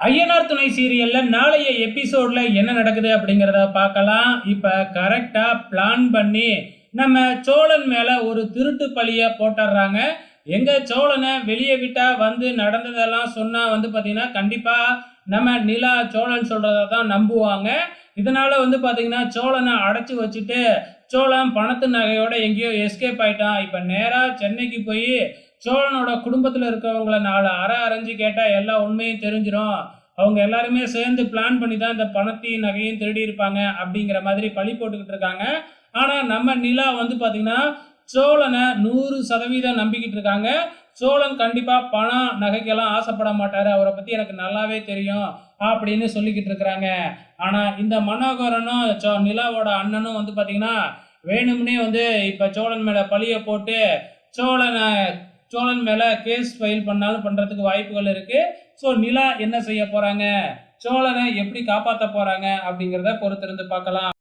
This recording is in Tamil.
ஐயனார் துணை சீரியல்ல நாளைய எபிசோட்ல என்ன நடக்குது அப்படிங்கிறத பார்க்கலாம். இப்ப கரெக்டா பிளான் பண்ணி நம்ம சோழன் மேல ஒரு திருட்டு பழிய போட்டுடுறாங்க எங்க சோழனை வெளியே விட்டா வந்து நடந்ததெல்லாம் சொன்னா வந்து பாத்தீங்கன்னா கண்டிப்பா நம்ம நிலா சோழன் சொல்றதை தான் நம்புவாங்க. இதனால வந்து பாத்தீங்கன்னா சோழனை அடைச்சு வச்சுட்டு சோழன் பணத்து நகையோட எங்கேயோ எஸ்கேப் ஆயிட்டான். இப்ப நேரா சென்னைக்கு போய் சோழனோட குடும்பத்தில் இருக்கவங்கள நாலு அரை அரைஞ்சு கேட்டால் எல்லா உண்மையும் தெரிஞ்சிடும் அவங்க எல்லாருமே சேர்ந்து பிளான் பண்ணி தான் இந்த பணத்தையும் நகையும் திருடி இருப்பாங்க அப்படிங்கிற மாதிரி பழி போட்டுக்கிட்டு இருக்காங்க. ஆனால் நம்ம நிலா வந்து பார்த்திங்கன்னா சோழனை நூறு சதவீதம் நம்பிக்கிட்டு இருக்காங்க. சோழன் கண்டிப்பாக பணம் நகைக்கெல்லாம் ஆசைப்பட மாட்டார். அவரை பற்றி எனக்கு நல்லாவே தெரியும் அப்படின்னு சொல்லிக்கிட்டு இருக்கிறாங்க. ஆனால் இந்த மனோகரனும் சோ நிலாவோட அண்ணனும் வந்து பார்த்திங்கன்னா வேணும்னே வந்து இப்போ சோழன் மேலே பழியை போட்டு சோழனை சோழன் மேலே கேஸ் ஃபைல் பண்ணாலும் பண்ணுறதுக்கு வாய்ப்புகள் இருக்குது ஸோ நிலா என்ன செய்ய போகிறாங்க சோழனை எப்படி காப்பாற்ற போகிறாங்க அப்படிங்கிறத பொறுத்திருந்து பார்க்கலாம்.